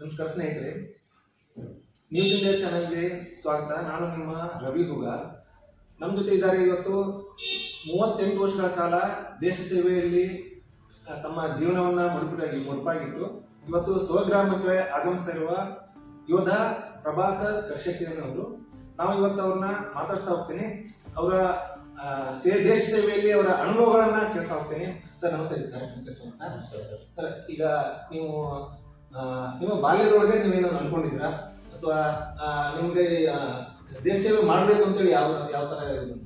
ನಮಸ್ಕಾರ ಸ್ನೇಹಿತರೆ. News India ಚಾನೆಲ್ಗೆ ಸ್ವಾಗತ. ನಾನು ನಿಮ್ಮ ರವಿ ಹುಗ ನಮ್ಮ ಜೊತೆ ಇದ್ದಾರೆ ಇವತ್ತು ಮೂವತ್ತೆಂಟು ವರ್ಷಗಳ ಕಾಲ ದೇಶ ಸೇವೆಯಲ್ಲಿ ತಮ್ಮ ಜೀವನವನ್ನು ಮುಡುಪಾಗಿ ಮುಡುಪಾಗಿಟ್ಟು ಇವತ್ತು ಸ್ವಗ್ರಾಮಕ್ಕೆ ಆಗಮಿಸ್ತಾ ಇರುವ ಯೋಧ ಪ್ರಭಾಕರ್ ಅವರು ನಾವು ಇವತ್ತು ಅವ್ರನ್ನ ಮಾತಾಡ್ತಾ ಹೋಗ್ತೀನಿ. ಅವರ ಸೇ ದೇಶ ಸೇವೆಯಲ್ಲಿ ಅವರ ಅನುಭವಗಳನ್ನ ಕೇಳ್ತಾ ಹೋಗ್ತೀನಿ. ಸರ್ ನಮಸ್ತೆ. ನಮಸ್ಕಾರ ಸರ್. ಸರ್ ಈಗ ನೀವು ನಿಮ್ಮ ಬಾಲ್ಯದೊಳಗೆ ನೀವೇನೋ ಅನ್ಕೊಂಡಿದ್ರಾ ಅಥವಾ ನಿಮಗೆ ದೇಶ ಸೇವೆ ಮಾಡಬೇಕು ಅಂತೇಳಿ ಯಾವ ಯಾವ ಇದು?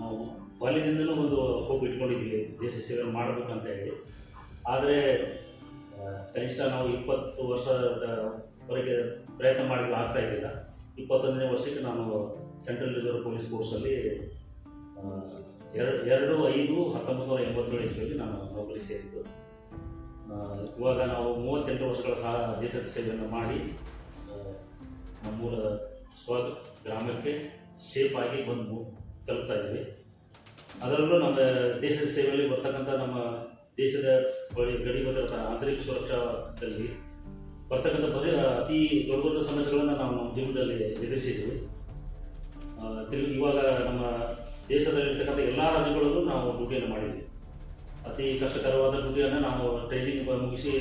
ನಾವು ಬಾಲ್ಯದಿಂದಲೂ ಒಂದು ಹೋಗಿ ಇಟ್ಕೊಂಡಿದ್ವಿ ದೇಶ ಸೇವೆ ಮಾಡಬೇಕಂತ ಹೇಳಿ. ಆದರೆ ಕನಿಷ್ಠ ನಾವು ಇಪ್ಪತ್ತು ವರ್ಷದವರೆಗೆ ಪ್ರಯತ್ನ ಮಾಡಲು ಆಗ್ತಾ ಇದ್ದಿಲ್ಲ. ಇಪ್ಪತ್ತೊಂದನೇ ವರ್ಷಕ್ಕೆ ನಾನು ಸೆಂಟ್ರಲ್ ರಿಸರ್ವ್ ಪೊಲೀಸ್ ಫೋರ್ಸಲ್ಲಿ ಎರಡು ಎರಡು ಐದು ಹತ್ತೊಂಬತ್ತು ನೂರ ಎಂಬತ್ತೇಳು ಇಸ್ವಿಯಲ್ಲಿ ನಾನು ನೌಕರಿ ಸೇರಿದ್ದು. ಇವಾಗ ನಾವು ಮೂವತ್ತೆಂಟು ವರ್ಷಗಳ ಸಹ ದೇಶದ ಸೇವೆಯನ್ನು ಮಾಡಿ ನಮ್ಮೂರ ಸ್ವ ಗ್ರಾಮಕ್ಕೆ ಶೇಪ್ ಆಗಿ ಬಂದು ತಲುಪ್ತಾ ಇದ್ದೀವಿ. ಅದರಲ್ಲೂ ನಮ್ಮ ದೇಶದ ಸೇವೆಯಲ್ಲಿ ಬರ್ತಕ್ಕಂಥ ನಮ್ಮ ದೇಶದ ಬಳಿ ಗಡಿ ಭದ್ರತಾ, ಆಂತರಿಕ ಸುರಕ್ಷಾದಲ್ಲಿ ಬರ್ತಕ್ಕಂಥ ಬರೀ ಅತಿ ದೊಡ್ಡ ದೊಡ್ಡ ಸಮಸ್ಯೆಗಳನ್ನು ನಾವು ನಮ್ಮ ಜೀವನದಲ್ಲಿ ಎದುರಿಸಿದ್ದೀವಿ. ತಿರುಗಿ ಇವಾಗ ನಮ್ಮ ದೇಶದಲ್ಲಿರ್ತಕ್ಕಂಥ ಎಲ್ಲ ರಾಜ್ಯಗಳಲ್ಲೂ ನಾವು ಡ್ಯೂಟಿಯನ್ನು ಮಾಡಿದ್ವಿ ಅತಿ ಕಷ್ಟಕರವಾದ ಡ್ಯೂಟಿಯನ್ನು ನಾವು ಟ್ರೈನಿಂಗ್ ಮುಗಿಸಿ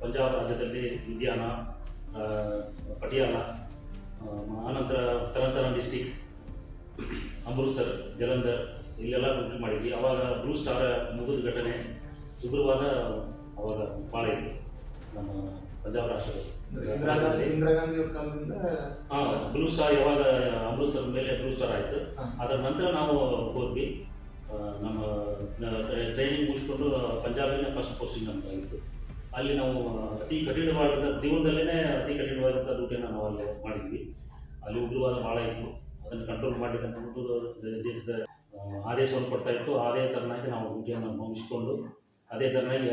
ಪಂಜಾಬ್ ರಾಜ್ಯದಲ್ಲಿ ಲುಧಿಯಾನ ಪಟಿಯಾಲ ಆನಂತರ ತರಂತರ ಡಿಸ್ಟಿಕ್ ಅಮೃತ್ಸರ್ ಜಲಂಧರ್ ಇಲ್ಲೆಲ್ಲ ಡ್ಯೂಟಿ ಮಾಡಿದ್ವಿ. ಅವಾಗ ಬ್ಲೂ ಸ್ಟಾರ್ ಮುಗಿದ ಘಟನೆ ಉಗ್ರವಾದ ಅವಾಗ ಭಾಳ ಇತ್ತು ನಮ್ಮ ಪಂಜಾಬ್ ರಾಷ್ಟ್ರದಲ್ಲಿ. ಇಂದಿರಾ ಗಾಂಧಿ ಕಾಲದಿಂದ ಹಾಂ ಬ್ಲೂ ಸ್ಟಾರ್ ಯಾವಾಗ ಅಮೃತ್ಸರ್ ಮೇಲೆ ಬ್ಲೂ ಸ್ಟಾರ್ ಆಯಿತು. ಅದರ ನಂತರ ನಾವು ಹೋದ್ವಿ. ನಮ್ಮ ಟ್ರೈನಿಂಗ್ ಮುಗಿಸ್ಕೊಂಡು ಪಂಜಾಬಿನ ಫಸ್ಟ್ ಪೋಸ್ಟಿಂಗ್ ಇತ್ತು. ಅಲ್ಲಿ ನಾವು ಅತಿ ಕಠಿಣವಾದಂಥ ಜೀವನದಲ್ಲೇ ಅತಿ ಕಠಿಣವಾದಂಥ ಡ್ಯೂಟಿಯನ್ನು ನಾವು ಅಲ್ಲಿ ಮಾಡಿದ್ವಿ. ಅಲ್ಲಿ ಉಗ್ರವಾದ ಭಾಳ ಇತ್ತು. ಅದನ್ನು ಕಂಟ್ರೋಲ್ ಮಾಡಲಿಕ್ಕಂತ ಅಂದ್ಬಿಟ್ಟು ದೇಶದ ಆದೇಶವನ್ನು ಕೊಡ್ತಾ ಇತ್ತು. ಅದೇ ಥರನಾಗಿ ನಾವು ಡ್ಯೂಟಿಯನ್ನು ಮುಗಿಸ್ಕೊಂಡು, ಅದೇ ಥರನಾಗಿ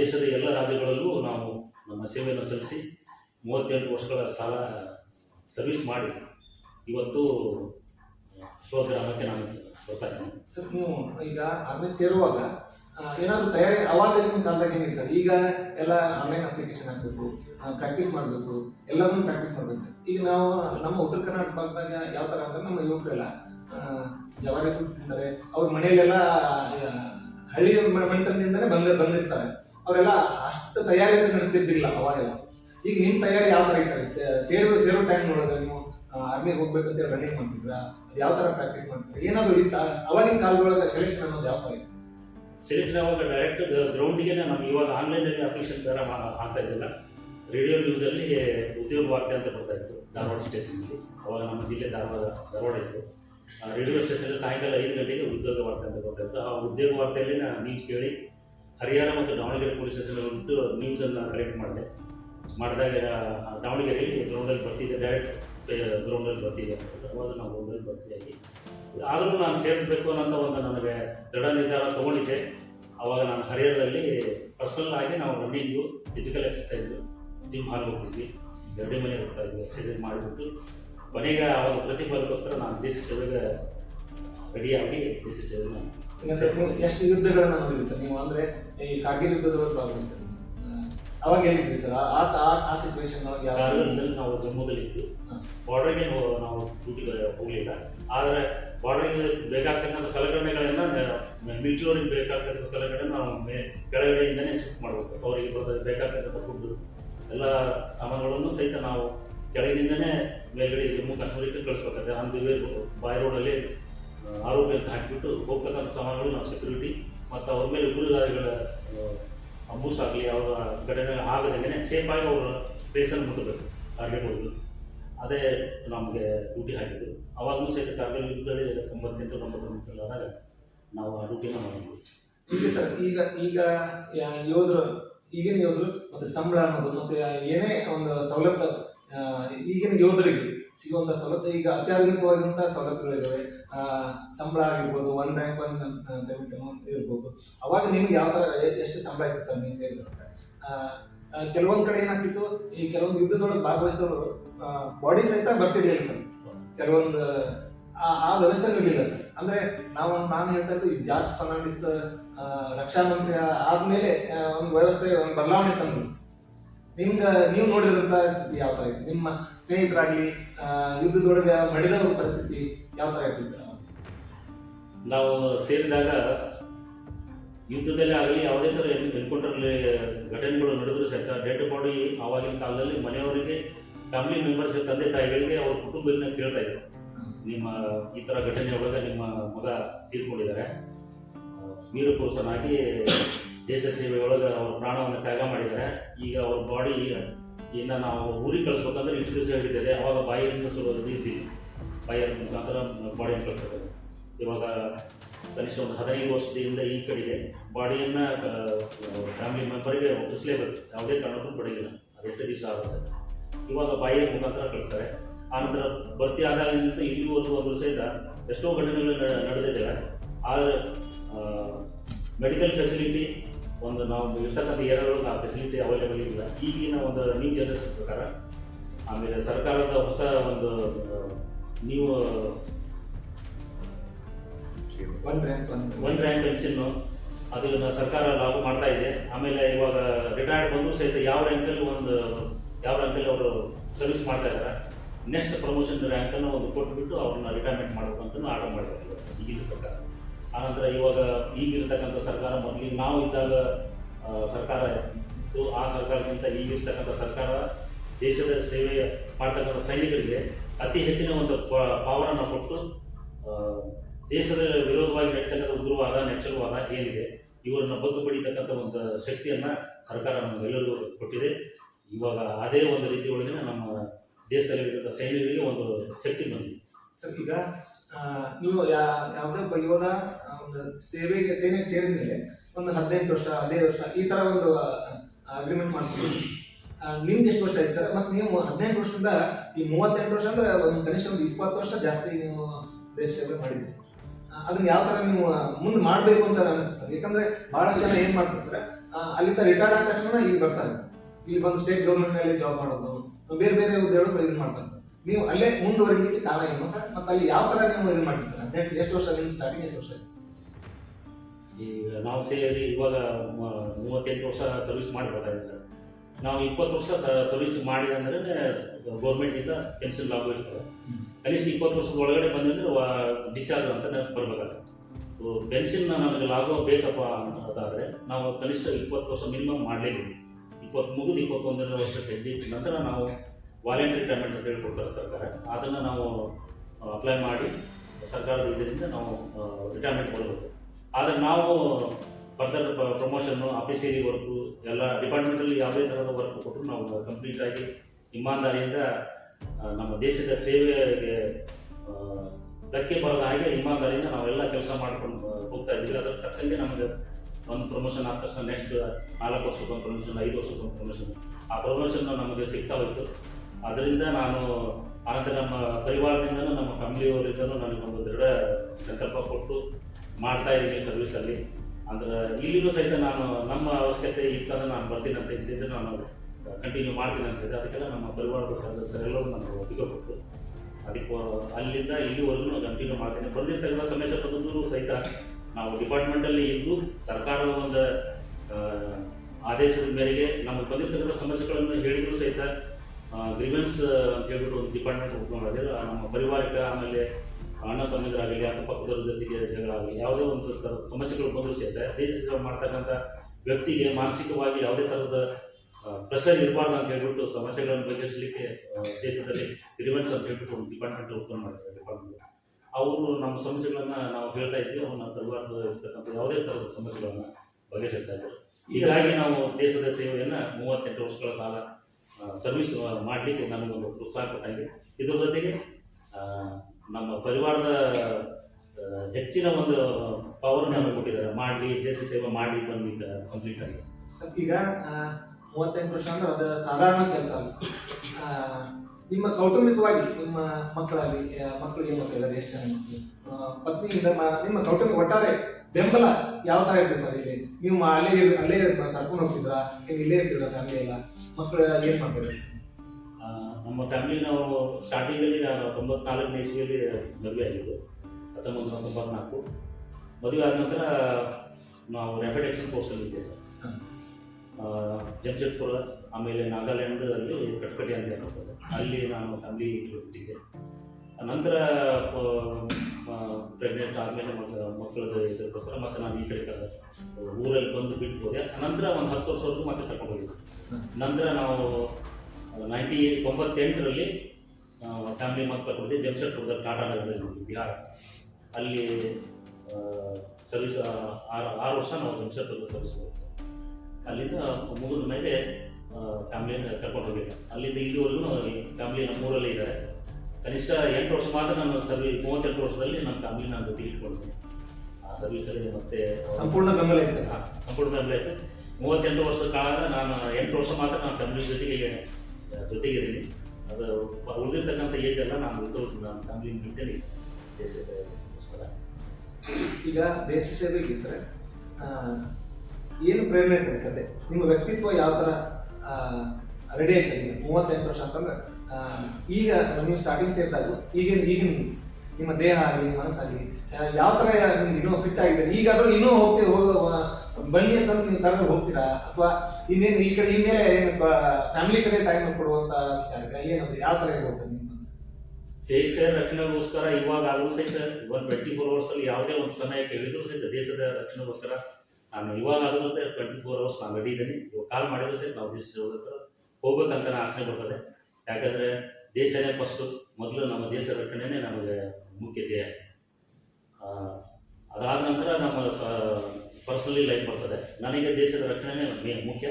ದೇಶದ ಎಲ್ಲ ರಾಜ್ಯಗಳಲ್ಲೂ ನಾವು ನಮ್ಮ ಸೇವೆಯನ್ನು ಸಲ್ಲಿಸಿ ಮೂವತ್ತೆಂಟು ವರ್ಷಗಳ ಸಾಲ ಸರ್ವಿಸ್ ಮಾಡಿ ಇವತ್ತು ಸ್ವಗ್ರಾಮಕ್ಕೆ ನಾನು ಸರ್, ನೀವು ಈಗ ಆರ್ಮಿಗೆ ಸೇರುವಾಗ ಏನಾದರೂ ತಯಾರಿ ಅವಾಗಿನ ಕಾಲದಾಗ ಏನಿದೆ ಸರ್? ಈಗ ಎಲ್ಲ ಆನ್ಲೈನ್ ಅಪ್ಲಿಕೇಶನ್ ಹಾಕಬೇಕು ಪ್ರಾಕ್ಟೀಸ್ ಮಾಡಬೇಕು, ಎಲ್ಲದನ್ನು ಪ್ರಾಕ್ಟೀಸ್ ಮಾಡಬೇಕು ಸರ್. ಈಗ ನಾವು, ನಮ್ಮ ಉತ್ತರ ಕರ್ನಾಟಕ ಭಾಗದಾಗ ಯಾವ ಥರ ಅಂದ್ರೆ ನಮ್ಮ ಯುವಕರೆಲ್ಲ ಜವಾರಿ ಫುಡ್ ತಿಂತಾರೆ, ಅವ್ರ ಮನೆಯಲ್ಲೆಲ್ಲ ಹಳ್ಳಿ ಮ- ಮನೆತನದಿಂದನೇ ಬಂದ, ಬಂದಿರ್ತಾರೆ. ಅವರೆಲ್ಲ ಅಷ್ಟು ತಯಾರಿ ಅಂತ ನಡೆಸ್ತಿದ್ದಿಲ್ಲ ಅವಾಗೆಲ್ಲ. ಈಗ ನಿಮ್ಮ ತಯಾರಿ ಯಾವ ಥರ ಐತೆ ಸರ್? ಸೇರೋ ಸೇರೋ ಟೈಮ್ ನೋಡಿದ್ರೆ ನೀವು ಆರ್ಮಿಗೆ ಹೋಗ್ಬೇಕಂತ ರನ್ನಿಂಗ್ ಮಾಡ್ತಿದ್ರ? ಯಾವ ತರ ಪ್ರಾಕ್ಟೀಸ್ ಮಾಡ್ತಿದ್ರ? ಏನಾದ್ರು ಇತ್ತ? ಅವಾಗಿನ ಕಾಲದೊಳಗೆ ಸೆಲೆಕ್ಷನ್ ಅನ್ನೋದು ಯಾವ ತರ ಇತ್ತು? ಸೆಲೆಕ್ಷನ್ ಆವಾಗ ಡೈರೆಕ್ಟ್ ಗ್ರೌಂಡಿಗೆ ನಮ್ಗೆ ಇವಾಗ ಆನ್ಲೈನಲ್ಲಿ ಅಪ್ಲಿಕೇಶನ್ ಥರ ಆಗ್ತಾ ಇದ್ದಿಲ್ಲ. ರೇಡಿಯೋ ನ್ಯೂಸಲ್ಲಿ ಉದ್ಯೋಗ ವಾರ್ತೆ ಅಂತ ಬರ್ತಾ ಇತ್ತು, ಧಾರವಾಡ ಸ್ಟೇಷನಲ್ಲಿ ಅವಾಗ ನಮ್ಮ ಜಿಲ್ಲೆ ಧಾರವಾಡ ಧಾರವಾಡ ಇತ್ತು. ರೇಡಿಯೋ ಸ್ಟೇಷನ್ ಸಾಯಂಕಾಲ ಐದು ಗಂಟೆಗೆ ಉದ್ಯೋಗ ವಾರ್ತೆ ಅಂತ ಬರ್ತಾ ಇತ್ತು. ಆ ಉದ್ಯೋಗ ವಾರ್ತೆಯಲ್ಲಿ ನಾನು ನ್ಯೂಸ್ ಕೇಳಿ ಹರಿಯಾಣ ಮತ್ತು ದಾವಣಗೆರೆ ಪೊಲೀಸ್ ಸ್ಟೇಷನ್ ಬಿಟ್ಟು ನ್ಯೂಸನ್ನು ಕಲೆಕ್ಟ್ ಮಾಡಿದೆ. ಮಾಡಿದಾಗ ದಾವಣಗೆರೆಯಲ್ಲಿ ಗ್ರೌಂಡಲ್ಲಿ ಬರ್ತಿದ್ದೆ ಡೈರೆಕ್ಟ್ ಗ್ರೌಂಡಲ್ಲಿ ಬರ್ತೀವಿ ಅವಾಗ ನಾವು ಗ್ರೌಂಡಲ್ಲಿ ಬರ್ತಿಯಾಗಿ ಆದರೂ ನಾನು ಸೇರಬೇಕು ಅನ್ನೋಂಥ ಒಂದು ನನಗೆ ದೃಢ ನಿರ್ಧಾರ ತೊಗೊಂಡಿದ್ದೆ. ಅವಾಗ ನಾನು ಹರಿಹರದಲ್ಲಿ ಪರ್ಸನಲ್ ಆಗಿ ನಾವು running physical exercise gym hall ಹೋಗ್ತಿದ್ವಿ. ಮನೆ ಹೋಗ್ತಾ ಇದ್ವಿ ಎಕ್ಸಸೈಸ್ ಮಾಡಿಬಿಟ್ಟು. ಕೊನೆಗೆ ಆ ಒಂದು ಪ್ರತಿಫಲಕ್ಕೋಸ್ಕರ ನಾನು ದೇಶ ಸೇವೆಗೆ ರೆಡಿಯಾಗಿ ದೇಶ ಸೇವೆ ಸರ್ ಎಷ್ಟು ಯುದ್ಧಗಳನ್ನು ಸರ್? ನೀವು ಅಂದರೆ ಈ ಕಾರ್ಗಿಲ್ ಯುದ್ಧದ ಪ್ರಾಬ್ಲಮ್ ಆ, ಅವಾಗ ಹೇಗಿದ್ರಿ ಸರ್? ಆ ಆ- ಸಿಚುವೇಶನ್ ಒಳಗೆ ಯಾವ ಕಾರ್ಗಿಲ್ದಲ್ಲಿ ನಾವು ಜಮ್ಮುದಲ್ಲಿ ಇದ್ವಿ. ಹಾ. ಬಾರ್ಡರ್ಗೆ ನಾವು ಡ್ಯೂಟಿಗೆ ಹೋಗಲಿಲ್ಲ. ಆದರೆ ಬಾರ್ಡರ್ಗೆ ಬೇಕಾಗ್ತಕ್ಕಂಥ ಸಲಕರಣೆಗಳನ್ನು ಮಿಲಿಟರಿಯವ್ರಿಗೆ ಬೇಕಾಗ್ತಕ್ಕಂಥ ಸಲಕರಣೆ ನಾವು ಮೇ- ಕೆಳಗಡೆಯಿಂದನೇ ಶಿಫ್ಟ್ ಮಾಡಬೇಕು. ಅವರಿಗೆ ಬರ್ತದೆ ಬೇಕಾಗ್ತಕ್ಕಂಥ ಫುಡ್ ಎಲ್ಲ ಸಾಮಾನುಗಳನ್ನು ಸಹಿತ ನಾವು ಕೆಳಗಿನಿಂದನೇ ಮೇಲ್ಗಡೆ ಜಮ್ಮು ಕಾಶ್ಮೀರಕ್ಕೆ ಕಳಿಸ್ಬೇಕಾದ್ರೆ ಅಂದಿವೆ ಬಾಯ್ ರೋಡಲ್ಲಿ ಆರೋಗ್ಯ ಅಂತ ಹಾಕಿಬಿಟ್ಟು ಹೋಗ್ತಕ್ಕಂಥ ಸಾಮಾನುಗಳು ನಾವು ಸೆಕ್ಯೂರಿಟಿ ಮತ್ತು ಅವ್ರ ಮೇಲೆ ಗುರುಗಾರಿಗಳ ಅಂಬೂಸ್ ಆಗಲಿ, ಅವರ ಘಟನೆ ಆಗದಂಗೆ ಸೇಫಾಗಿ ಅವರ ಪ್ಲೇಸಲ್ಲಿ ಮುಟ್ಟಬೇಕು ಟಾರ್ಗೆಟ್ ಹೋಗಿ. ಅದೇ ನಮಗೆ ಡ್ಯೂಟಿ ಹಾಕಿದ್ರು ಅವಾಗಲೂ ಸಹಿತ ಕಾರ್ಗಿಲ್ ಯುದ್ಧದಲ್ಲಿ ತೊಂಬತ್ತೆಂಟು ತೊಂಬತ್ತೊಂಬತ್ತರಲ್ಲಿ ಆದಾಗ ನಾವು ಆ ಡ್ಯೂಟಿನ ಮಾಡಿದ್ವಿ. ಈಗ ಸರ್ ಈಗ ಈಗ ಯೋಧರು, ಈಗಿನ ಯೋಧರು ಮತ್ತು ಸಂಬಳ ಅನ್ನೋದು ಮತ್ತು ಏನೇ ಒಂದು ಸವಲತ್ತು ಈಗಿನ ಯೋಧರಿಗೆ ಸಿಗುವಂತ ಸವಲತ್ತು, ಈಗ ಅತ್ಯಾಧುನಿಕವಾಗಿರುವಂತಹ ಸವಲತ್ತುಗಳಿದ್ದಾವೆ ಸಂಬಳ ಆಗಿರ್ಬೋದು one rank one payment amount ಇರ್ಬೋದು. ಅವಾಗ ನಿಮ್ಗೆ ಯಾವ ಥರ ಎಷ್ಟು ಸಂಬಳ ಇತ್ತು ಸರ್ ನೀವು ಸೇರಿದ್ರೆ ಕೆಲವೊಂದು ಕಡೆ ಏನಾಗ್ತಿತ್ತು, ಈ ಕೆಲವೊಂದು ಯುದ್ಧದೊಳಗೆ ಭಾಗವಹಿಸಿದವರು ಬಾಡಿ ಸಹಿತ ಬರ್ತಿರ್ಲಿಲ್ಲ ಸರ್. ಕೆಲವೊಂದು, ಆ ವ್ಯವಸ್ಥೆ ಇರಲಿಲ್ಲ ಸರ್. ಅಂದ್ರೆ ನಾವು ನಾನು ಹೇಳ್ತಾ ಇದ್ದು ಈ ಜಾರ್ಜ್ ಫರ್ನಾಂಡಿಸ್ ರಕ್ಷಾ ಮಂತ್ರಿ ಆದ್ಮೇಲೆ ಒಂದು ವ್ಯವಸ್ಥೆ, ಒಂದು ಬದಲಾವಣೆ ತಂದ್ರು ನಿಮ್ಗ ನೀವು ನೋಡಿದಂತ ಸ್ಥಿತಿ ಯಾವ ತರ ಇತ್ತು ನಿಮ್ಮ ಸ್ನೇಹಿತರಾಗ್ಲಿ ಯುದ್ಧದೊಳಗೆ ಮಡಿದವರ ಪರಿಸ್ಥಿತಿ ಯಾವ ತರ ಇರ್ತಿತ್ತು ನಾವು ಸೇರಿದಾಗ ಯುದ್ಧದಲ್ಲಿ ಆಗಲಿ, ಯಾವುದೇ ಥರ ಎನ್ಕೌಂಟರ್ಲಿ ಘಟನೆಗಳು ನಡೆದರೂ ಸಹ ಡೆಡ್ ಬಾಡಿ ಆವಾಗಿನ ಕಾಲದಲ್ಲಿ ಮನೆಯವರಿಗೆ, ಫ್ಯಾಮಿಲಿ ಮೆಂಬರ್ಸ್, ತಂದೆ ತಾಯಿಗಳಿಗೆ ಅವ್ರ ಕುಟುಂಬದಿಂದ ಕೇಳ್ತಾ ಇದ್ರು. ನಿಮ್ಮ ಈ ಥರ ಘಟನೆ ಒಳಗೆ ನಿಮ್ಮ ಮಗ ತೀರ್ಕೊಂಡಿದ್ದಾರೆ. ವೀರಪುರುಷನಾಗಿ ದೇಶ ಸೇವೆ ಒಳಗೆ ಅವ್ರ ಪ್ರಾಣವನ್ನು ತ್ಯಾಗ ಮಾಡಿದ್ದಾರೆ. ಈಗ ಅವ್ರ ಬಾಡಿ ಇನ್ನು ನಾವು ಊರಿಗೆ ಕಳಿಸ್ಬೇಕಂದ್ರೆ ದಿವಸ ಹಿಡಿತದೆ. ಅವಾಗ ಬಾಯಿಯಿಂದ ಸುರೋದು ರೀತಿ ಬಾಯಿಯ ಮುಖಾಂತರ ಬಾಡಿಯನ್ನು ಕಳಿಸ್ತಾರೆ. ಇವಾಗ ಕನಿಷ್ಠ ಒಂದು ಹದಿನೈದು ವರ್ಷದಿಂದ ಈ ಕಡೆಗೆ ಬಾಡಿಯನ್ನು ಫ್ಯಾಮಿಲಿ ಮೆಂಬರ್ಗೆ ಒಪ್ಪಿಸಲೇಬೇಕು ಯಾವುದೇ ಕಾರಣಕ್ಕೂ ಪಡೆಯಿಲ್ಲ ಅದು ಎಷ್ಟು ದಿವಸ ಆಗುತ್ತೆ ಇವಾಗ ಬಾಯಿಯ ಮುಖಾಂತರ ಕಳಿಸ್ತಾರೆ. ಆನಂತರ ಭರ್ತಿ ಆದಾಗಿಂತ ಇಲ್ಲಿವರೆಗೂ ಒಂದು ಸಹಿತ ಎಷ್ಟೋ ಘಟನೆಗಳು ನಡೆದಿದ್ದಾವೆ ಆದರೆ ಮೆಡಿಕಲ್ ಫೆಸಿಲಿಟಿ ಒಂದು ನಾವು ಇರ್ತಕ್ಕಂಥ ಏರಿಯಾಗಳು ಆ ಫೆಸಿಲಿಟಿ ಅವೈಲೇಬಲ್ ಇಲ್ಲ ಈಗಿನ ಒಂದು ನ್ಯೂ ಜನರೇಷನ್ ಪ್ರಕಾರ ಆಮೇಲೆ ಸರ್ಕಾರದ ಹೊಸ ಒಂದು ನೀವು one rank one rank pension ಅದನ್ನು ಸರ್ಕಾರ ಲಾಗು ಮಾಡ್ತಾ ಇದೆ. ಆಮೇಲೆ ಇವಾಗ ರಿಟೈರ್ಡ್ ಬಂದರೂ ಸಹಿತ ಯಾವ ರ್ಯಾಂಕಲ್ಲಿ ಒಂದು ಯಾವ ರ್ಯಾಂಕಲ್ಲಿ ಅವರು ಸರ್ವಿಸ್ ಮಾಡ್ತಾ ಇದ್ದಾರೆ. ನೆಕ್ಸ್ಟ್ ಪ್ರಮೋಷನ್ ರ್ಯಾಂಕನ್ನು ಒಂದು ಕೊಟ್ಟುಬಿಟ್ಟು ಅವ್ರನ್ನ ರಿಟೈರ್ಮೆಂಟ್ ಮಾಡಬೇಕು ಅಂತ ಆರ್ಡರ್ ಮಾಡಬೇಕು ಈಗಿನ ಸರ್ಕಾರ. ಆನಂತರ ಇವಾಗ ಈಗಿರ್ತಕ್ಕಂಥ ಸರ್ಕಾರ ಮೊದಲಿಗೆ ನಾವು ಇದ್ದಾಗ ಸರ್ಕಾರ ಇತ್ತು. ಆ ಸರ್ಕಾರಕ್ಕಿಂತ ಈಗಿರ್ತಕ್ಕಂಥ ಸರ್ಕಾರ ದೇಶದ ಸೇವೆ ಮಾಡ್ತಕ್ಕಂಥ ಸೈನಿಕರಿಗೆ ಅತಿ ಹೆಚ್ಚಿನ ಒಂದು ಪಾವರನ್ನು ಕೊಟ್ಟು ದೇಶದ ವಿರೋಧವಾಗಿ ನಡೀತಕ್ಕಂಥ ಉಗ್ರವಾದ ನಕ್ಸಲ್ವಾದ ಏನಿದೆ, ಇವರನ್ನ ಬಗ್ಗು ಬಡಿತಕ್ಕಂಥ ಒಂದು ಶಕ್ತಿಯನ್ನು ಸರ್ಕಾರ ನಮಗೆಲ್ಲರಿಗೂ ಕೊಟ್ಟಿದೆ. ಇವಾಗ ಅದೇ ಒಂದು ರೀತಿಯೊಳಗೆ ಒಳಗಿನ ನಮ್ಮ ದೇಶದಲ್ಲಿರ್ತಕ್ಕಂಥ ಸೈನಿಕರಿಗೆ ಒಂದು ಶಕ್ತಿ ಬಂದಿದೆ. ಸರ್, ಈಗ ನೀವು ಯಾವುದೇ ಯೋಧ ಒಂದು ಸೇವೆಗೆ ಸೇನೆಗೆ ಸೇರಿದ ಮೇಲೆ ಒಂದು ಹದಿನೆಂಟು ವರ್ಷ, ಹದಿನೈದು ವರ್ಷ ಈ ತರ ಒಂದು ಅಗ್ರಿಮೆಂಟ್ ಮಾಡ್ತೀವಿ ನಿಮ್ದು ಎಷ್ಟು ವರ್ಷ ಆಯ್ತು ಸರ್? ಮತ್ತೆ ನೀವು ಹದಿನೆಂಟು ವರ್ಷದಿಂದ, ಈ ಮೂವತ್ತೆಂಟು ವರ್ಷ ಅಂದ್ರೆ ಒಂದು ಕನಿಷ್ಠ ಒಂದು ಇಪ್ಪತ್ತು ವರ್ಷ ಜಾಸ್ತಿ ನೀವು ಸೇವೆ ಮಾಡಿದ್ರಿ ಸರ್. ಅದನ್ನ ಯಾವ ತರ ನೀವು ಮುಂದೆ ಮಾಡಬೇಕು ಅಂತ ಅನಿಸುತ್ತೆ ಸರ್. ಯಾಕಂದ್ರೆ ಬಹಳಷ್ಟು ಜನ ಏನ್ ಮಾಡ್ತಾರೆ ಸರ್ ಅಲ್ಲಿಂದ ರಿಟೈರ್ಡ್ ಆದ ತಕ್ಷಣ ಇಲ್ಲಿ ಬರ್ತಾರೆ ಸರ್. ಇಲ್ಲಿ ಬಂದು ಸ್ಟೇಟ್ ಗೌರ್ಮೆಂಟ್ನಲ್ಲಿ ಜಾಬ್ ಮಾಡೋದು, ಬೇರೆ ಬೇರೆ ಉದ್ಯೋಗ ಇದು ಮಾಡ್ತಾರೆ ಸರ್. ನೀವು ಅಲ್ಲೇ ಮುಂದುವರಿಲಿಕ್ಕೆ ಕಾರಣ ಏನು? ಸರ್, ಮತ್ತೆ ಅಲ್ಲಿ ಯಾವ ತರ ನೀವು ಇದು ಮಾಡಿ ಸರ್? ಹದಿನೆಂಟು ಎಷ್ಟು ವರ್ಷ ನಿಮ್ಮ ಸ್ಟಾರ್ಟಿಂಗ್ ಎಷ್ಟು ವರ್ಷ ಈಗ ನಾವು ಸೇರಿ ಇವಾಗ ಮೂವತ್ತೆಂಟು ವರ್ಷ ಸರ್ವಿಸ್ ಮಾಡಿ ಬರ್ತಾ ಇದ್ದೀವಿ ಸರ್. ನಾವು ಇಪ್ಪತ್ತು ವರ್ಷ ಸರ್ವಿಸ್ ಮಾಡಿದ ಅಂದ್ರೆ ಗೌರ್ಮೆಂಟಿಂದ ಪೆನ್ಷನ್ ಲಾಭ ಇರ್ತದೆ. ಕನಿಷ್ಠ ಇಪ್ಪತ್ತು ವರ್ಷದ ಒಳಗಡೆ ಬಂದ್ರೆ ಡಿಸ್ಚಾರ್ಜ್ ಅಂತ ಬರ್ಬೇಕಾಗ್ತದೆ. ಪೆನ್ಷನ್ ನಮಗೆ ಲಾಭ ಬೇಕಪ್ಪ ಅನ್ನೋದಾದರೆ ನಾವು ಕನಿಷ್ಠ ಇಪ್ಪತ್ತು ವರ್ಷ ಮಿನಿಮಮ್ ಮಾಡಲೇಬೇಕು. ಇಪ್ಪತ್ತು ಮುಗಿದು ಇಪ್ಪತ್ತೊಂದನೇ ವರ್ಷಕ್ಕೆ ಹೆಜ್ಜೆ ನಂತರ ನಾವು ವಾಲಂಟ್ರಿ ರಿಟೈರ್ಮೆಂಟ್ ಅಂತ ಹೇಳಿ ಕೊಡ್ತಾರೆ ಸರ್ಕಾರ. ಅದನ್ನು ನಾವು ಅಪ್ಲೈ ಮಾಡಿ ಸರ್ಕಾರದ ಇದರಿಂದ ನಾವು ರಿಟೈರ್ಮೆಂಟ್ ಕೊಡಬೇಕು. ಆದರೆ ನಾವು ಫರ್ದರ್ ಪ್ರಮೋಷನ್ನು ಅಫಿಸಿಯಲಿ ವರ್ಕು ಎಲ್ಲ ಡಿಪಾರ್ಟ್ಮೆಂಟಲ್ಲಿ ಯಾವುದೇ ಥರದ ವರ್ಕ್ ಕೊಟ್ಟರು ನಾವು ಕಂಪ್ಲೀಟಾಗಿ ಇಮಾನ್ದಾರಿಯಿಂದ ನಮ್ಮ ದೇಶದ ಸೇವೆಗೆ ಧಕ್ಕೆ ಬರದ ಹಾಗೆ ಇಮಾನ್ದಾರಿಯಿಂದ ನಾವೆಲ್ಲ ಕೆಲಸ ಮಾಡ್ಕೊಂಡು ಹೋಗ್ತಾ ಇದ್ದೀವಿ. ಅದರ ತಕ್ಕಂಗೆ ನಮಗೆ ಒಂದು ಪ್ರಮೋಷನ್ ಆದ ತಕ್ಷಣ ನೆಕ್ಸ್ಟ್ ನಾಲ್ಕು ವರ್ಷಕ್ಕೊಂದು ಪ್ರಮೋಷನ್ ಐದು ವರ್ಷಕ್ಕೊಂದು ಪ್ರಮೋಷನ್ ಆ ಪ್ರಮೋಷನ್ ನಮಗೆ ಸಿಗ್ತಾ ಹೋಯಿತು. ಅದರಿಂದ ನಾನು ಆನಂತರ ನಮ್ಮ ಪರಿವಾರದಿಂದನೂ ನಮ್ಮ ಫ್ಯಾಮಿಲಿಯವರಿಂದನೂ ನನಗೊಂದು ದೃಢ ಸಂಕಲ್ಪ ಕೊಟ್ಟು ಮಾಡ್ತಾ ಇದ್ದೀನಿ ಸರ್ವಿಸಲ್ಲಿ ಅಂದ್ರೆ ಇಲ್ಲಿಗೂ ಸಹಿತ ನಾನು, ನಮ್ಮ ಅವಶ್ಯಕತೆ ಇತ್ತಂದ್ರೆ ನಾನು ಬರ್ತೀನಿ ಅಂತ ಇದ್ದಿದ್ದು ನಾನು ಕಂಟಿನ್ಯೂ ಮಾಡ್ತೀನಿ ಅಂತ ಹೇಳಿದೆ ಅದಕ್ಕೆಲ್ಲ ನಮ್ಮ ಪರಿವಾರದ ಸದಸ್ಯರೆಲ್ಲರೂ ನನಗೆ ಒಪ್ಪಿಗೆ ಕೊಟ್ಟು ಅದಕ್ಕೆ ಅಲ್ಲಿಂದ ಇಲ್ಲಿವರೆಗೂ ಕಂಟಿನ್ಯೂ ಮಾಡ್ತೀನಿ. ಬಂದಿರ್ತಕ್ಕಂಥ ಸಮಸ್ಯೆ ಬಂದಿದ್ದರೂ ಸಹಿತ ನಾವು ಡಿಪಾರ್ಟ್ಮೆಂಟಲ್ಲಿ ಇದ್ದು ಸರ್ಕಾರದ ಒಂದು ಆದೇಶದ ಮೇರೆಗೆ ನಮಗೆ ಬಂದಿರ್ತಕ್ಕಂಥ ಸಮಸ್ಯೆಗಳನ್ನು ಹೇಳಿದ್ರು ಸಹಿತ ಗ್ರೀವೆನ್ಸ್ ಅಂತ ಹೇಳ್ಬಿಟ್ಟು ಒಂದು ಡಿಪಾರ್ಟ್ಮೆಂಟ್ ಓಪನ್ ಮಾಡಿದ್ರು ನಮ್ಮ ಪರಿವಾರಕ್ಕೆ ಆಮೇಲೆ ಅಣ್ಣ ತಮ್ಮಂದಿರಾಗಲಿ ಅಕ್ಕಪಕ್ಕದವ್ರ ಜೊತೆಗೆ ಜಗಳ ಆಗಲಿ ಯಾವುದೇ ಒಂದು ಥರದ ಸಮಸ್ಯೆಗಳು ಬಂದರೂ ಸಹಿತ ದೇಶ ಮಾಡ್ತಕ್ಕಂಥ ವ್ಯಕ್ತಿಗೆ ಮಾನಸಿಕವಾಗಿ ಯಾವುದೇ ಥರದ ಪ್ರೆಷರ್ ಇರಬಾರ್ದು ಅಂತ ಹೇಳ್ಬಿಟ್ಟು ಸಮಸ್ಯೆಗಳನ್ನು ಬಗೆಹರಿಸಲಿಕ್ಕೆ ದೇಶದಲ್ಲಿ ಗ್ರೀವೆನ್ಸ್ ಅಂತ ಹೇಳ್ಬಿಟ್ಟು ಒಂದು ಡಿಪಾರ್ಟ್ಮೆಂಟ್ ಓಪನ್ ಮಾಡಿದ್ದಾರೆ ಡಿಪಾರ್ಟ್ಮೆಂಟ್ ಅವರು ನಮ್ಮ ಸಮಸ್ಯೆಗಳನ್ನು ನಾವು ಹೇಳ್ತಾ ಇದ್ವಿ ಅವನ್ನ ಪರಿವಾರದ ಇರ್ತಕ್ಕಂಥ ಯಾವುದೇ ಥರದ ಸಮಸ್ಯೆಗಳನ್ನು ಬಗೆಹರಿಸ್ತಾ ಇದ್ದಾರೆ. ಹೀಗಾಗಿ ನಾವು ದೇಶದ ಸೇವೆಯನ್ನು ಮೂವತ್ತೆಂಟು ವರ್ಷಗಳ ಕಾಲ ಸರ್ವಿಸ್ ಮಾಡಲಿಕ್ಕೆ ನನಗೊಂದು ಪ್ರೋತ್ಸಾಹ ಕೊಟ್ಟಂಗೆ ಇದ್ರ ಜೊತೆಗೆ ನಮ್ಮ ಪರಿವಾರದ ಹೆಚ್ಚಿನ ಒಂದು ಪವರ್ ನಮಗೆ ಕೊಟ್ಟಿದ್ದಾರೆ. ಮಾಡಲಿ ದೇಶ ಸೇವೆ ಮಾಡಲಿ ಬಂದಿದ್ದ ಕಂಪ್ಲೀಟ್ ಆಗಿ ಈಗ ಮೂವತ್ತೆಂಟು ವರ್ಷ ಅಂದ್ರೆ ಅದು ಸಾಧಾರಣ ಕೆಲಸ ಅಲ್ಲ ನಿಮ್ಮ ಕೌಟುಂಬಿಕವಾಗಿ, ನಿಮ್ಮ ಮಕ್ಕಳಲ್ಲಿ ಮಕ್ಕಳಿಗೆ ಮಕ್ಕಳಿದ್ದಾರೆ ಎಷ್ಟು ಜನ ಮಕ್ಕಳು ಪತ್ನಿಯಿಂದ ನಿಮ್ಮ ಕೌಟುಂಬಿಕ ಒಟ್ಟಾರೆ ಬೆಂಬಲ ಯಾವ ತರ ಇರ್ತದೆ ಸರ್ ಇಲ್ಲಿ? ನೀವು ಅಲ್ಲಿ ಅಲ್ಲೇ ಕರ್ಕೊಂಡು ಹೋಗ್ತಿದ್ರಾ? ಇಲ್ಲೇ ಇರ್ತಿದ್ರ ಫ್ಯಾಮಿಲಿ ಎಲ್ಲ? ಮಕ್ಕಳು ಏನು ಮಾಡ್ತಾರೆ ನಮ್ಮ ಫ್ಯಾಮಿಲಿ ನಾವು ಸ್ಟಾರ್ಟಿಂಗಲ್ಲಿ ನಾನು ತೊಂಬತ್ನಾಲ್ಕನೇ ಇಸ್ವಿಯಲ್ಲಿ ಮದುವೆ ಆಗಿದ್ದು ಹತ್ತೊಂಬತ್ತು ನೂರ ತೊಂಬತ್ನಾಲ್ಕು ಮದುವೆ ಆದ ನಂತರ ನಾವು ರ್ಯಾಪಿಡ್ ಆಕ್ಷನ್ ಕೋರ್ಸಲ್ಲಿ ಇದ್ದೆ ಸರ್. ಜಮ್ಶೆಡ್ಪುರ ಆಮೇಲೆ ನಾಗಾಲ್ಯಾಂಡ್ ಅಲ್ಲಿ ಕಟ್ಕಟಿ ಅಂತ ಇರ್ತದೆ ಅಲ್ಲಿ ನಾನು ಫ್ಯಾಮಿಲಿ ಬಿಟ್ಟಿದ್ದೆ ನಂತರ ಪ್ರೆಗ್ನೆಂಟ್ ಆದಮೇಲೆ ಮಕ್ಕಳ ಮಕ್ಕಳದ್ದು ಇದಕ್ಕೋಸ್ಕರ ಮತ್ತೆ ನಾನು ಈ ಕಡೆ ಊರಲ್ಲಿ ಬಂದು ಬಿಟ್ಟು ಹೋದೆ ನಂತರ ಒಂದು ಹತ್ತು ವರ್ಷವರೆಗೂ ಮತ್ತೆ ಕರ್ಕೊಂಡು ಹೋಗಿದ್ವಿ ನಂತರ ನಾವು ನೈಂಟಿ ತೊಂಬತ್ತೆಂಟರಲ್ಲಿ ಫ್ಯಾಮಿಲಿ ಮತ್ತೆ ಕರ್ಕೊಂಡಿದ್ದೆ ಜಮ್ಶೆಡ್ಪುರದಲ್ಲಿ ಟಾಟಾ ನಗರದಲ್ಲಿ ಬಿಹಾರ. ಅಲ್ಲಿ ಸರ್ವಿಸ್ ಆರು ಆರು ವರ್ಷ ನಾವು ಜಮ್ಶೆಡ್ಪುರದ ಸರ್ವಿಸ್ ಹೋಗ್ತೀವಿ ಅಲ್ಲಿಂದ ಮುಗಿದ ಮೇಲೆ ಫ್ಯಾಮಿಲಿಯನ್ನು ಕರ್ಕೊಂಡು ಹೋಗಿದ್ದೆ. ಅಲ್ಲಿಂದ ಇಲ್ಲಿವರೆಗೂ ಫ್ಯಾಮಿಲಿ ನಮ್ಮೂರಲ್ಲೇ ಇದ್ದಾರೆ. ಕನಿಷ್ಠ ಎಂಟು ವರ್ಷ ಮಾತ್ರ ನಾನು ಸರ್ವಿಸ್ ಮೂವತ್ತೆಂಟು ವರ್ಷದಲ್ಲಿ ನಮ್ಮ ಫ್ಯಾಮಿಲಿ ನಾನು ಜೊತೆಗೆ ಇಟ್ಕೊಳ್ತೀನಿ ಆ ಸರ್ವಿಸಲ್ಲಿ ಮತ್ತೆ ಸಂಪೂರ್ಣ ಬೆಂಬಲ ಇದೆ ಸರ್ ಹಾ, ಸಂಪೂರ್ಣ ಬೆಂಬಲ ಇತ್ತು ಮೂವತ್ತೆಂಟು ವರ್ಷದ ಕಾಲ ನಾನು ಎಂಟು ವರ್ಷ ಮಾತ್ರ ನಾನು ಫ್ಯಾಮಿಲಿ ಜೊತೆಗೆ ಜೊತೆಗಿದ್ದೀನಿ. ಅದು ಉಳಿದಿರ್ತಕ್ಕಂಥ ಏಜ್ ಎಲ್ಲ ನಾನು ಉಳಿದು ನನ್ನ ಫ್ಯಾಮಿಲಿ ಬಿಟ್ಟೇನೆ ಸೇವೆಗೋಸ್ಕರ. ಈಗ ದೇಶ ಸೇವೆಗೆ ಸರ್ ಏನು ಪ್ರೇರಣೆ ಸರ್ ಸದ್ಯ? ನಿಮ್ಮ ವ್ಯಕ್ತಿತ್ವ ಯಾವ ಥರ ರೆಡಿ ಆಯ್ತು ಸರ್ ಈಗ ಮೂವತ್ತೆಂಟು ವರ್ಷ ಅಂತಂದ್ರೆ ಈಗ ನೀವು ಸ್ಟಾರ್ಟಿಂಗ್ ಸೇರಿದಾಗ ಈಗಿನ ಈಗಿನ ನಿಮ್ಮ ದೇಹ ಆಗಲಿ, ಮನಸ್ಸಾಗಲಿ ಯಾವ ಥರ ನಿಮ್ಗೆ ಇನ್ನೂ ಫಿಟ್ ಆಗಿದೆ, ಈಗಾದರೂ ಇನ್ನೂ ಹೋಗ್ತೀವಿ ಹೋಗುವ ಬನ್ನಿ ಅಂತಂದ್ರೆ ನೀವು ಕರೆದ್ರೆ ಹೋಗ್ತೀರಾ? ಅಥವಾ ಇನ್ನೇನು ಈ ಕಡೆ ಇನ್ಮೇಲೆ ಏನು ಫ್ಯಾಮಿಲಿ ಕಡೆ ಟೈಮ್ ಕೊಡುವಂಥ ವಿಚಾರ ಏನು ಯಾವ ಥರ ಇರ್ಬೋದು ಸರ್ ನಿಮ್ಮ ದೇಶ ರಕ್ಷಣೆಗೋಸ್ಕರ ಇವಾಗ ಆದರೂ ಸಹಿತ ಇವನ್ ಟ್ವೆಂಟಿ ಫೋರ್ ಅವರ್ಸಲ್ಲಿ ಯಾವುದೇ ಒಂದು ಸಮಯ ಕೇಳಿದ್ರು ಸಹಿತ ದೇಶದ ರಕ್ಷಣೆಗೋಸ್ಕರ ನಾನು ಇವಾಗ ಆದರೂ ಟ್ವೆಂಟಿ ಫೋರ್ ಅವರ್ಸ್ ನಾನು ರೆಡಿ ಇದ್ದೀನಿ. ಕಾಲ್ ಮಾಡಿದ್ರು ಸಹಿತ ನಾವು ದೇಶದ ಹೋಗ್ಬೇಕಂತ ಆಸೆ ಬರ್ತದೆ. ಯಾಕಂದರೆ ದೇಶನೇ ಫಸ್ಟು ಮೊದಲು ನಮ್ಮ ದೇಶ ರಕ್ಷಣೆನೇ ನಮಗೆ ಮುಖ್ಯತೆ ಅದಾದ ನಂತರ ನಮ್ಮ ಪರ್ಸನಲಿ ಲೈಫ್ ಬರ್ತದೆ. ನನಗೆ ದೇಶದ ರಕ್ಷಣೆನೇ ಮೇನ್ ಮುಖ್ಯ.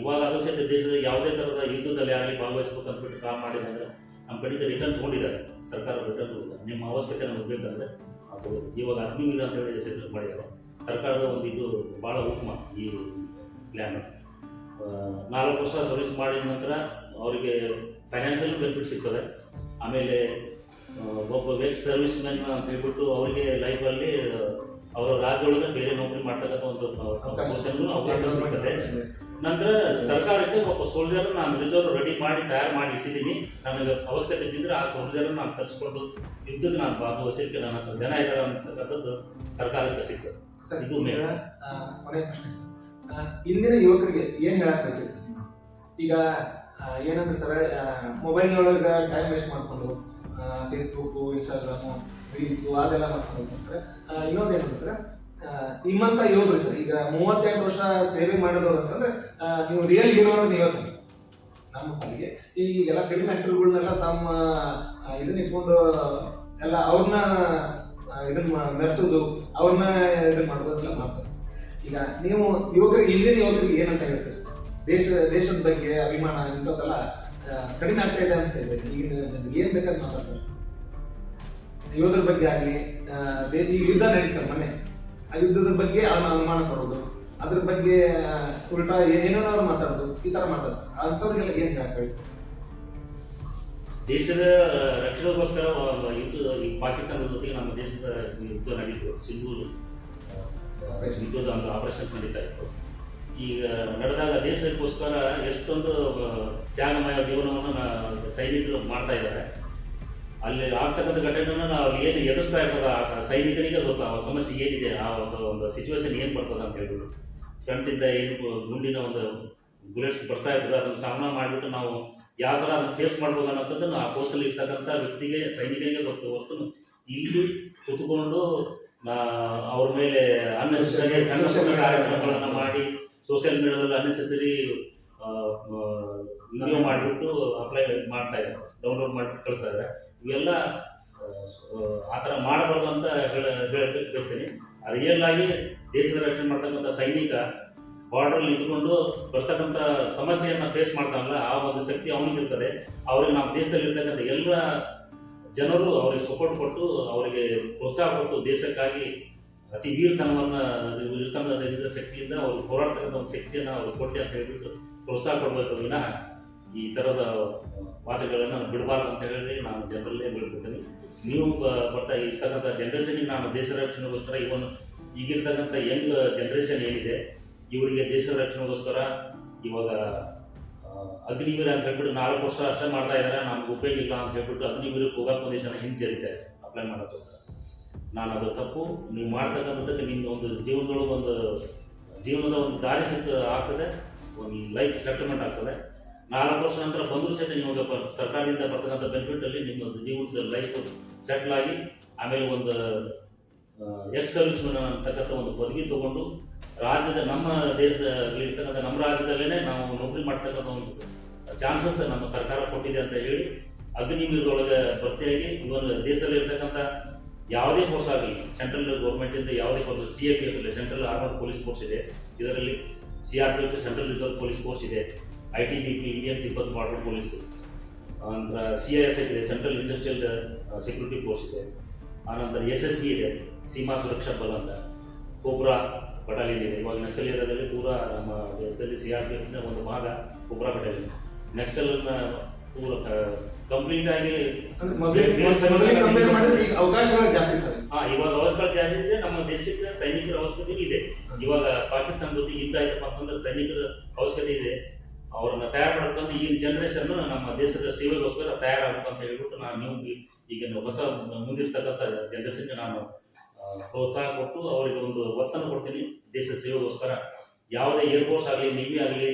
ಇವಾಗ ಅದು ಸಹಿತ ದೇಶದ ಯಾವುದೇ ಥರದ ಯುದ್ಧದಲ್ಲಿ ಆಗಲಿ ಭಾಗವಹಿಸ್ಬೇಕು ಅಂದ್ಬಿಟ್ಟು ಕಾಲ್ ಮಾಡಿದಂದ್ರೆ ನಮ್ಮ ಕಡೆಯಿಂದ ರಿಟರ್ನ್ ತೊಗೊಂಡಿದ್ದಾರೆ. ಸರ್ಕಾರ ರಿಟರ್ನ್ ನಿಮ್ಮ ಅವಶ್ಯಕತೆ ನಮಗೆ ಬೇಕಂದರೆ ಅದು ಇವಾಗ ಅಗ್ನಿವೀರ ಅಂತ ಹೇಳಿ ಸೆಟಲ್ ಮಾಡಿದ್ದಾರೆ ಸರ್ಕಾರದ ಒಂದು ಇದು ಭಾಳ ಉತ್ತಮ ಈ ಪ್ಲ್ಯಾನ್ ನಾಲ್ಕು ವರ್ಷ ಸರ್ವಿಸ್ ಮಾಡಿದ ನಂತರ ಅವರಿಗೆ ಫೈನಾನ್ಷಿಯಲ್ ಬೆನಿಫಿಟ್ ಸಿಗ್ತದೆ. ಆಮೇಲೆ ಒಬ್ಬ ವೆಜ್ ಸರ್ವಿಸ್ ಮ್ಯಾನ್ ಅಂತ ಹೇಳ್ಬಿಟ್ಟು ಅವರಿಗೆ ಲೈಫಲ್ಲಿ ಅವರ ರಾಜ್ಯದೊಳಗೆ ಬೇರೆ ನೌಕರಿ ಮಾಡ್ತಕ್ಕಂಥ ಒಂದು ಅವಕಾಶ ಸಿಗ್ತದೆ. ನಂತರ ಸರ್ಕಾರಕ್ಕೆ ಒಬ್ಬ ಸೋಲ್ಜರ್ ನಾನು ರಿಸರ್ವ್ ರೆಡಿ ಮಾಡಿ ತಯಾರು ಮಾಡಿ ಇಟ್ಟಿದ್ದೀನಿ. ನನಗೆ ಅವಶ್ಯಕತೆ ಇದ್ದಿದ್ರೆ ಆ ಸೋಲ್ಜರ್ ನಾನು ತರಿಸ್ಕೊಂಡು ಯುದ್ಧಕ್ಕೆ ನಾನು ಭಾಗವಹಿಸಲಿಕ್ಕೆ ನನ್ನ ಹತ್ರ ಜನ ಇದ್ದಾರೆ ಅಂತಕ್ಕಂಥದ್ದು ಸರ್ಕಾರಕ್ಕೆ ಸಿಗ್ತದೆ. ಸರ್ ಇದು ಮೇಲೆ. ಕೊನೆ ಪ್ರಶ್ನೆ ಇಂದಿನ ಯುವಕರಿಗೆ ಏನು ಹೇಳಕ್ ಬಯಸ್ತೀರಿ? ಈಗ ಏನಂದ್ರೆ ಸರ್ ಮೊಬೈಲ್ನೊಳಗೆ ಟೈಮ್ ವೇಸ್ಟ್ ಮಾಡ್ಕೊಂಡು ಫೇಸ್ಬುಕ್ಕು ಇನ್ಸ್ಟಾಗ್ರಾಮು ರೀಲ್ಸು ಅದೆಲ್ಲ ಮಾಡ್ಕೊಂಡು ಸರ್ ಇನ್ನೊಂದು ಇನ್ನೊಂದೇನು ಸರ್ ನಿಮ್ಮಂತ ಯೋಧರು ಸರ್ ಈಗ ಮೂವತ್ತೆಂಟು ವರ್ಷ ಸೇವೆ ಮಾಡಿದವರು ಅಂತಂದ್ರೆ ನೀವು ರಿಯಲ್ ಹೀರೋ ಅಂದ್ರೆ ನೀವೇ ಸರ್ ನಮ್ಮ ಪಾಲಿಗೆ ಈ ಎಲ್ಲ ಫಿಲ್ಮ್ ಆಕ್ಟರ್ಗಳನ್ನೆಲ್ಲ ತಮ್ಮ ಇದನ್ನ ಇಟ್ಕೊಂಡು ಎಲ್ಲ ಅವ್ರನ್ನ ಇದನ್ನ ನಡೆಸೋದು, ಅವ್ರನ್ನ ಇದನ್ನ ಮಾಡೋದು ಎಲ್ಲ ಮಾಡ್ತಾರೆ ಈಗ ನೀವು ಯುವಕರಿಗೆ ಇಲ್ಲಿನ ಯುವಕರಿಗೆ ಏನಂತ ಹೇಳ್ತೀರಿ? ದೇಶ, ದೇಶದ ಬಗ್ಗೆ ಅಭಿಮಾನ ಇಂಥದ್ದೆಲ್ಲ ಕಡಿಮೆ ಆಗ್ತಾ ಇದೆ ಅನಿಸ್ತಾ ಇದೆ ಈಗಿನ ಏನು ಬೇಕಾದ್ರೆ ಮಾತಾಡ್ತಾರೆ. ಯೋಧರ ಬಗ್ಗೆ ಆಗಲಿ ಈ ಯುದ್ಧ ನಡೀತು ಸರ್ ಮೊನ್ನೆ. ಆ ಯುದ್ಧದ ಬಗ್ಗೆ ಅವ್ರನ್ನ ಅನುಮಾನ ಕೊಡೋದು ಅದ್ರ ಬಗ್ಗೆ ಉಲ್ಟಾ ಏನೇನೋ ಮಾತಾಡೋದು, ಈ ತರ ಮಾತಾಡ್ತಾರೆ. ಅಂಥವ್ರಿಗೆಲ್ಲ ಏನ್ ಕಳಿಸ್ತಾರೆ ದೇಶದ ರಕ್ಷಣೆಗೋಸ್ಕರ ಯುದ್ಧ, ಈ ಪಾಕಿಸ್ತಾನದ ಜೊತೆಗೆ ನಮ್ಮ ದೇಶದ ಯುದ್ಧ ನಡೀತು ಸಿಂಧೂರು ಆಪರೇಷನ್ ನಡೀತಾ ಇತ್ತು. ಈಗ ನಡೆದಾಗ ದೇಶಕ್ಕೋಸ್ಕರ ಎಷ್ಟೊಂದು ತ್ಯಾಗಮಯ ಜೀವನವನ್ನು ಸೈನಿಕರು ಮಾಡ್ತಾ ಇದ್ದಾರೆ. ಅಲ್ಲಿ ಆಗ್ತಕ್ಕಂಥ ಘಟನೆಯನ್ನು ನಾವು ಏನು ಎದುರಿಸ್ತಾ ಇರ್ತದೆ ಆ ಸೈನಿಕರಿಗೆ ಗೊತ್ತು ಆ ಸಮಸ್ಯೆ ಏನಿದೆ ಆ ಒಂದು ಒಂದು ಸಿಚುವೇಶನ್ ಏನು ಬರ್ತದೆ ಅಂತ ಹೇಳ್ಬಿಟ್ಟು. ಫ್ರಂಟಿಂದ ಏನು ಗುಂಡಿನ ಒಂದು ಬುಲೆಟ್ಸ್ ಬರ್ತಾ ಇರ್ತದೆ ಅದನ್ನು ಸಾಮನ ಮಾಡಿಬಿಟ್ಟು ನಾವು ಯಾವ ಥರ ಅದನ್ನು ಫೇಸ್ ಮಾಡ್ಬೋದು ಅನ್ನೋದನ್ನು ಆ ಕೋರ್ಸಲ್ಲಿ ಇರ್ತಕ್ಕಂಥ ವ್ಯಕ್ತಿಗೆ ಸೈನಿಕರಿಗೆ ಗೊತ್ತು. ಹೊರತು ಇಲ್ಲಿ ಕುತ್ಕೊಂಡು ಅವ್ರ ಮೇಲೆ ಅನ್ನೆಸರಿ ಸಣ್ಣ ಸಣ್ಣ ಕಾರ್ಯಕ್ರಮಗಳನ್ನು ಮಾಡಿ ಸೋಷಿಯಲ್ ಮೀಡಿಯಾದಲ್ಲಿ ಅನ್ನೆಸೆಸರಿ ವಿಡಿಯೋ ಮಾಡಿಬಿಟ್ಟು ಅಪ್ಲೈ ಮಾಡ್ತಾ ಇದ್ದಾರೆ ಡೌನ್ಲೋಡ್ ಮಾಡಿಬಿಟ್ಟು ಕಳಿಸ್ತಾ ಇದ್ದಾರೆ. ಇವೆಲ್ಲ ಆ, ಥರ ಮಾಡಬಾರ್ದು ಅಂತ ಹೇಳ ಬಯಸ್ತೀನಿ. ರಿಯಲ್ ಆಗಿ ದೇಶದ ರಕ್ಷಣೆ ಮಾಡ್ತಕ್ಕಂಥ ಸೈನಿಕ ಬಾರ್ಡ್ರಲ್ಲಿ ನಿಂತ್ಕೊಂಡು ಬರ್ತಕ್ಕಂಥ ಸಮಸ್ಯೆಯನ್ನು ಫೇಸ್ ಮಾಡ್ತಾನಲ್ಲ ಆ ಒಂದು ಶಕ್ತಿ ಅವನಿಗಿರ್ತದೆ. ಅವ್ರಿಗೆ ನಮ್ಮ ದೇಶದಲ್ಲಿ ಇರ್ತಕ್ಕಂಥ ಎಲ್ಲ ಜನರು ಅವರಿಗೆ ಸಪೋರ್ಟ್ ಕೊಟ್ಟು ಅವರಿಗೆ ಪ್ರೋತ್ಸಾಹ ಕೊಟ್ಟು ದೇಶಕ್ಕಾಗಿ ಅತಿ ವೀರತನವನ್ನು ವೀರತನದ ಶಕ್ತಿಯಿಂದ ಅವ್ರು ಹೋರಾಡ್ತಕ್ಕಂಥ ಒಂದು ಶಕ್ತಿಯನ್ನು ಅವ್ರು ಕೊಟ್ಟೆ ಅಂತ ಹೇಳ್ಬಿಟ್ಟು ಪ್ರೋತ್ಸಾಹ ಕೊಡಬೇಕು ವಿನಃ ಈ ಥರದ ವಾಚಗಳನ್ನು ಬಿಡಬಾರ್ದು ಅಂತ ಹೇಳಿ ನಾನು ಜನರಲ್ಲೇ ಬಿಡ್ಕೊತೀನಿ ನೀವು ಬರ್ತಾ ಇರ್ತಕ್ಕಂಥ ಜನ್ರೇಷನಿಗೆ ನಾನು ದೇಶ ರಕ್ಷಣೆಗೋಸ್ಕರ ಇವನ್ ಈಗಿರ್ತಕ್ಕಂಥ ಯಂಗ್ ಜನ್ರೇಷನ್ ಏನಿದೆ, ಇವರಿಗೆ ದೇಶ ರಕ್ಷಣೆಗೋಸ್ಕರ ಇವಾಗ ಅಗ್ನಿವೀರ ಅಂತ ಹೇಳ್ಬಿಟ್ಟು ನಾಲ್ಕು ವರ್ಷ ಅಷ್ಟೇ ಮಾಡ್ತಾ ಇದ್ದಾರೆ ನಮ್ಗೆ ಉಪಯೋಗ ಇಲ್ಲ ಅಂತ ಹೇಳ್ಬಿಟ್ಟು ಅಗ್ನಿವೀರಕ್ಕೆ ಹೋಗೋಕೆ ಒಂದು ಜನ ಹಿಂಜರಿತಾರೆ ಅಪ್ಲೈ ಮಾಡೋಕ್ಕೋಸ್ಕರ. ನಾನು ಅದು ತಪ್ಪು. ನೀವು ಮಾಡ್ತಕ್ಕಂಥದ್ದಕ್ಕೆ ನಿಮ್ಮ ಒಂದು ಜೀವನದೊಳಗೆ ಒಂದು, ಜೀವನದ ಒಂದು ದಾರಿ ಸಿಕ್ಕ ಆಗ್ತದೆ. ಒಂದು ಲೈಫ್ ಸೆಟಲ್ಮೆಂಟ್ ಆಗ್ತದೆ. ನಾಲ್ಕು ವರ್ಷ ನಂತರ ಬಂದರೂ ಸಹಿತ ನಿಮಗೆ ಸರ್ಕಾರದಿಂದ ಬರ್ತಕ್ಕಂಥ ಬೆನಿಫಿಟಲ್ಲಿ ನಿಮ್ಮ ಜೀವನದ ಲೈಫ್ ಸೆಟ್ಲ್ ಆಗಿ, ಆಮೇಲೆ ಒಂದು ಎಕ್ಸ್ ಸರ್ವಿಸ್ ಅಂತಕ್ಕಂಥ ಒಂದು ಪದವಿ ತಗೊಂಡು ರಾಜ್ಯದ ನಮ್ಮ ದೇಶದಲ್ಲಿರ್ತಕ್ಕಂಥ ನಮ್ಮ ರಾಜ್ಯದಲ್ಲೇ ನಾವು ನೌಕರಿ ಮಾಡ್ತಕ್ಕಂಥ ಒಂದು ಚಾನ್ಸಸ್ ನಮ್ಮ ಸರ್ಕಾರ ಕೊಟ್ಟಿದೆ ಅಂತ ಹೇಳಿ ಅಗ್ನಿವೀರದೊಳಗೆ ಭರ್ತಿಯಾಗಿ ಇವನ್ ದೇಶದಲ್ಲಿ ಇರ್ತಕ್ಕಂಥ ಯಾವುದೇ ಫೋರ್ಸ್ ಆಗಲಿ ಸೆಂಟ್ರಲ್ ಗೌರ್ಮೆಂಟಿಂದ ಯಾವುದೇ force C A P F central armed police force ಇದೆ. ಇದರಲ್ಲಿ C R P F central reserve police force ಇದೆ. I T B P Indian Tibet border police C I S F ಇದೆ central industrial security force ಇದೆ. ಆನಂತರ S S B ಇದೆ, ಸೀಮಾ ಸುರಕ್ಷಾ ಬಲ ಅಂತ. Cobra battalion ಇದೆ. ಇವಾಗ ನಕ್ಸಲ್ ಏರಿಯಾದಲ್ಲಿ ಪೂರ ನಮ್ಮ ದೇಶದಲ್ಲಿ ಸಿ ಆರ್ ಪಿ ಎಫ್ನ ಒಂದು ಭಾಗ ಕೋಬ್ರಾ ಬಟಾಲಿಯನ್ ನಕ್ಸಲ್ ಪೂರ ಕಂಪ್ಲೀಟ್ ಆಗಿ ಈಗ ಅವಕಾಶಗಳು ಜಾಸ್ತಿ ಸರ್. ಹಾ ಇವಾಗ ಅವಶ್ಯಕತೆ ಜಾಸ್ತಿ ಇದೆ ನಮ್ಮ ದೇಶಕ್ಕೆ ಸೈನಿಕರ ಅವಶ್ಯಕತೆ ಇದೆ. ಇವಾಗ ಪಾಕಿಸ್ತಾನ ಜೊತೆ ಯುದ್ಧ ಆಯ್ತಪ್ಪ ಅಂತಂದ್ರೆ ಸೈನಿಕರ ಅವಶ್ಯಕತೆ ಇದೆ. ಅವ್ರನ್ನ ತಯಾರು ಮಾಡ್ಕೊಂಡು ಈಗಿನ ಜನರೇಷನ್ ನಮ್ಮ ದೇಶದ ಸೇವೆಗೋಸ್ಕರ ತಯಾರಾಗಬೇಕು ಅಂತ ಹೇಳ್ಬಿಟ್ಟು ನಾನು ನೀವು ಈಗ ಹೊಸ ಮುಂದಿರ್ತಕ್ಕಂಥ ಜನರೇಷನ್ಗೆ ನಾನು ಪ್ರೋತ್ಸಾಹ ಕೊಟ್ಟು ಅವರಿಗೆ ಒಂದು ಒತ್ತನ್ನು ಕೊಡ್ತೀನಿ. ದೇಶದ ಸೇವೆಗೋಸ್ಕರ ಯಾವುದೇ ಏರ್ಫೋರ್ಸ್ ಆಗಲಿ ನೇವಿ ಆಗಲಿ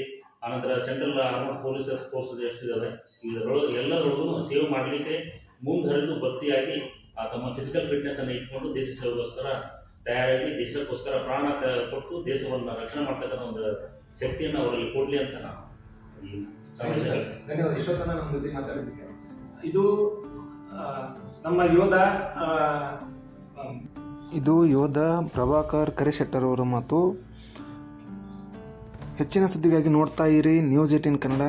ಆನಂತರ ಸೆಂಟ್ರಲ್ ಆರ್ಮಡ್ ಪೊಲೀಸಸ್ ಫೋರ್ಸ್ ಎಷ್ಟಿದ್ದಾವೆ ಇದರೊಳಗೆ ಎಲ್ಲರೊಳಗೂ ಸೇವ್ ಮಾಡಲಿಕ್ಕೆ ಮುಂದುವರೆದು ಭಕ್ತಿಯಾಗಿ ಆ ತಮ್ಮ ಫಿಸಿಕಲ್ ಫಿಟ್ನೆಸ್ ಅನ್ನು ಇಟ್ಕೊಂಡು ದೇಶ ಸೇವೆಗೋಸ್ಕರ ತಯಾರಾಗಿ ದೇಶಕ್ಕೋಸ್ಕರ ಪ್ರಾಣ ಕೊಟ್ಟು ದೇಶವನ್ನು ರಕ್ಷಣೆ ಮಾಡ್ತಕ್ಕಂಥ ಒಂದು ಶಕ್ತಿಯನ್ನು ಅವರಲ್ಲಿ ಕೊಡಲಿ ಅಂತ ನಾನು ಧನ್ಯವಾದ ಎಷ್ಟೋ ಧನ್ಯವಾದ. ಇಷ್ಟೊತ್ತನ ನಮ್ಮ ಜೊತೆ ಮಾತಾಡಿದ್ದಕ್ಕೆ. ಇದು ನಮ್ಮ ಯೋಧ ಇದು ಯೋಧ ಪ್ರಭಾಕರ್ ಕರಿಶೆಟ್ಟರ್ ಅವರ ಮಾತು. ಹೆಚ್ಚಿನ ಸುದ್ದಿಗಾಗಿ ನೋಡ್ತಾ ಇರಿ ನ್ಯೂಸ್ ಏಟಿನ್ ಕನ್ನಡ.